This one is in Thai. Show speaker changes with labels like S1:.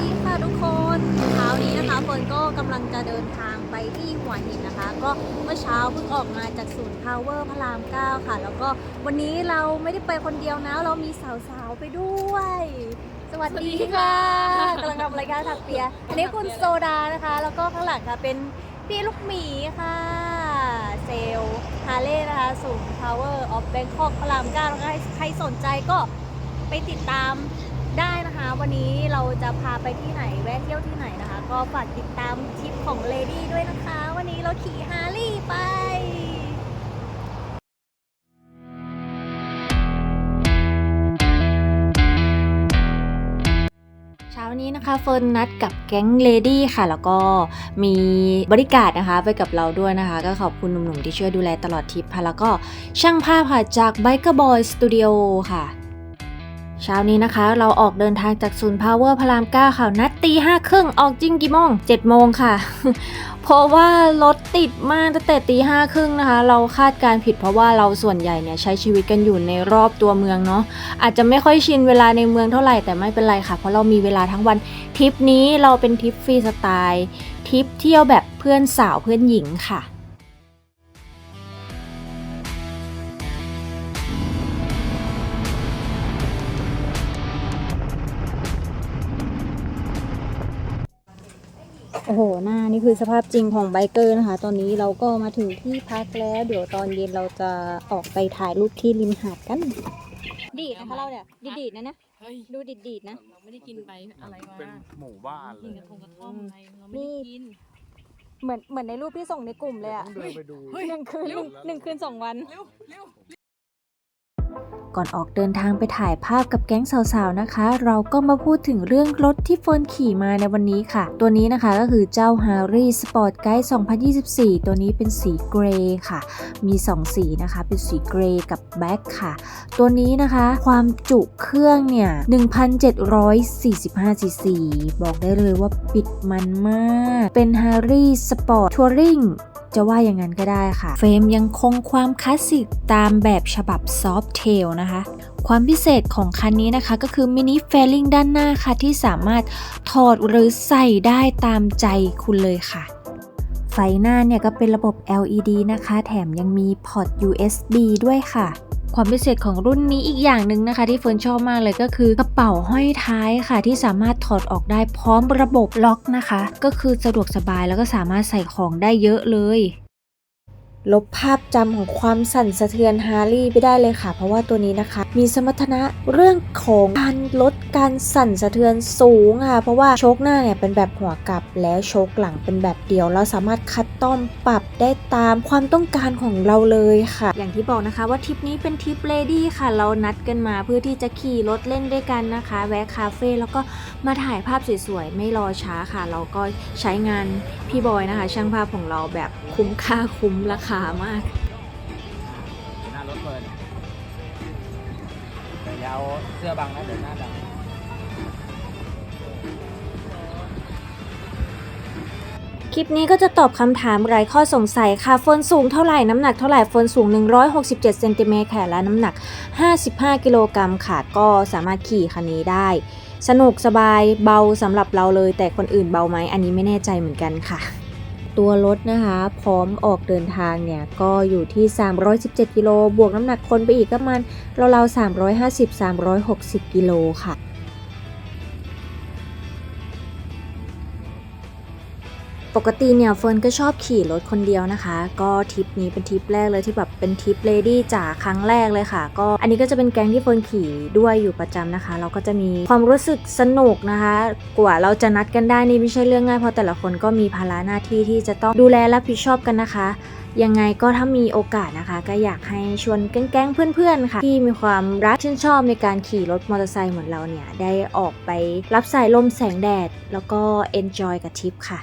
S1: ดีค่ะทุกคนเช้านี้นะคะเฟิร์นก็กำลังจะเดินทางไปที่หัวหินนะคะ ก็เมื่อเช้าเพิ่งออกมาจากศูนย์พาวเวอร์พระราม 9 ค่ะ แล้วก็วันนี้เราไม่ได้ไปคนเดียวนะ เรามีสาวๆไปด้วย สวัสดีค่ะกำลังทำรายการถักเปียอันนี้คุณโซดานะคะ แล้วก็ข้างหลังค่ะเป็นพี่ลูกหมีค่ะ เซลฮาเล่นะคะศูนย์ Power of Bangkok พระราม9ใครสนใจก็ไปติดตาม วันนี้เราจะพาไปที่ไหนแวะเที่ยวที่ไหนนะคะ ก็ฝากติดตามทริปของเลดี้ด้วยนะคะ วันนี้เราขี่ฮาร์ลี่ไปเช้านี้นะคะเฟิร์นนัดกับแก๊งเลดี้ค่ะ แล้วก็มีบริการนะคะ ไปกับเราด้วยนะคะ ก็ขอบคุณหนุ่มๆที่ช่วยดูแลตลอดทริปค่ะแล้วก็ช่างภาพค่ะจาก Biker Boy Studio ค่ะ เช้านี้นะคะ เราออกเดินทางจากศูนย์พาวเวอร์พรามเก้าค่ะ นัดตีห้าครึ่งออกจริงกี่โมงเจ็ดโมงค่ะ เพราะว่ารถติดมากตั้งแต่ตีห้าครึ่งนะคะ เราคาดการผิดเพราะว่าเราส่วนใหญ่เนี่ยใช้ชีวิตกันอยู่ในรอบตัวเมืองเนาะอาจจะไม่ค่อยชินเวลาในเมืองเท่าไหร่แต่ไม่เป็นไรค่ะ เพราะเรามีเวลาทั้งวันทริปนี้เราเป็นทริปฟรีสไตล์ทริปเที่ยวแบบเพื่อนสาวเพื่อนหญิงค่ะ โอ้โห หน้านี่คือสภาพจริงของไบเกอร์นะคะ ตอนนี้เราก็มาถึงที่พักแล้ว เดี๋ยวตอนเย็นเราจะออกไปถ่ายรูปที่ริมหาดกัน ดีดนะคะเราเนี่ย ดีดๆนะเนี่ย
S2: เฮ้ย
S1: ดูดีดๆนะ
S2: เราไม่ได้กินไปอะไรมา
S3: เป็นหมู่บ้านเล
S2: กิน
S3: ย
S2: กระทงกระท่อมอะไรเราไม่ได้กิน
S1: เหมือนเหมือนในรูปที่ส่งในกลุ่มเลยอะ
S3: ต้องเดินไปดู
S2: เฮ้ย
S1: หนึ่งคืนหนึ่งหนึ่งคืนสองวัน
S2: เร็วเร็ว
S1: ก่อนออกเดินทางไปถ่ายภาพกับแก๊งสาวๆนะคะ เราก็มาพูดถึงเรื่องรถที่เฟิร์นขี่มาในวันนี้ค่ะ ตัวนี้นะคะก็คือเจ้า Harry Sport Guide 2024 ตัวนี้เป็นสีเกรย์ค่ะ มี 2 สีนะคะ เป็นสีเกรย์กับแบ็คค่ะ ตัวนี้นะคะความจุเครื่องเนี่ย 1,745ซีซีบอกได้เลยว่าปิดมันมาก เป็น Harry Sport Touring จะว่าอย่างนั้นก็ได้ค่ะ เฟรมยังคงความคลาสสิกตามแบบฉบับซอฟเทลนะคะ ความพิเศษของคันนี้นะคะก็คือมินิเฟลลิงด้านหน้าค่ะ ที่สามารถถอดหรือใส่ได้ตามใจคุณเลยค่ะไฟหน้าเนี่ยก็เป็นระบบ LED นะคะ แถมยังมีพอร์ต USB ด้วยค่ะ ความพิเศษของรุ่นนี้อีกอย่างหนึ่งนะคะ ที่เฟิร์นชอบมากเลยก็คือกระเป๋าห้อยท้ายค่ะ ที่สามารถถอดออกได้พร้อมระบบล็อกนะคะ ก็คือสะดวกสบายแล้วก็สามารถใส่ของได้เยอะเลย ลบภาพจำของความสั่นสะเทือนฮาร์ลี่ไปได้เลยค่ะ เพราะว่าตัวนี้นะคะ มีสมรรถนะเรื่องของการลดการสั่นสะเทือนสูงค่ะ เพราะว่าโชคหน้าเนี่ยเป็นแบบหัวกลับแล้วโชคหลังเป็นแบบเดียว เราสามารถคัดต้อมปรับได้ตามความต้องการของเราเลยค่ะ อย่างที่บอกนะคะว่าทริปนี้เป็นทริปเลดี้ค่ะ เรานัดกันมาเพื่อที่จะขี่รถเล่นด้วยกันนะคะ แวะคาเฟ่แล้วก็มาถ่ายภาพสวยๆไม่รอช้าค่ะ เราก็ใช้งานพี่บอยนะคะ ช่างภาพของเราแบบคุ้มค่าคุ้มราคามาก
S3: หน้ารถเปิดแต่อยาวเสื้อบังนะเดี๋ยวหน้าดำ
S1: คลิปนี้ก็จะตอบคำถามหลายข้อสงสัยค่ะเฟิร์นสูงเท่าไหร่น้ำหนักเท่าไหร่เฟิร์นสูง 167เซนติเมตรค่ะและน้ำหนัก 55 กิโลกรัมค่ะ ก็สามารถขี่คันนี้ได้ สนุกสบายเบาสำหรับเราเลย แต่คนอื่นเบาไหมอันนี้ไม่แน่ใจเหมือนกันค่ะ ตัวรถนะคะ พร้อมออกเดินทางเนี่ย ก็อยู่ที่ 317 กิโล บวกน้ำหนักคนไปอีกก็ประมันราวๆ350-360 กิโลค่ะ ปกติเนี่ยเฟิร์นก็ชอบขี่รถคนเดียวนะคะ ก็ทริปนี้เป็นทริปแรกเลยที่แบบเป็นทริปเลดี้จ๋าครั้งแรกเลยค่ะ ก็อันนี้ก็จะเป็นแก๊งที่เฟิร์นขี่ด้วยอยู่ประจำนะคะ เราก็จะมีความรู้สึกสนุกนะคะ กว่าเราจะนัดกันได้นี่ไม่ใช่เรื่องง่ายเพราะแต่ละคนก็มีภาระหน้าที่ที่จะต้องดูแลรับผิดชอบกันนะคะยังไงก็ถ้ามีโอกาสนะคะ ก็อยากให้ชวนแก๊งเพื่อนๆค่ะ ที่มีความรักชื่นชอบในการขี่รถมอเตอร์ไซค์เหมือนเราเนี่ย ได้ออกไปรับสายลมแสงแดด แล้วก็ enjoy กับทริปค่ะ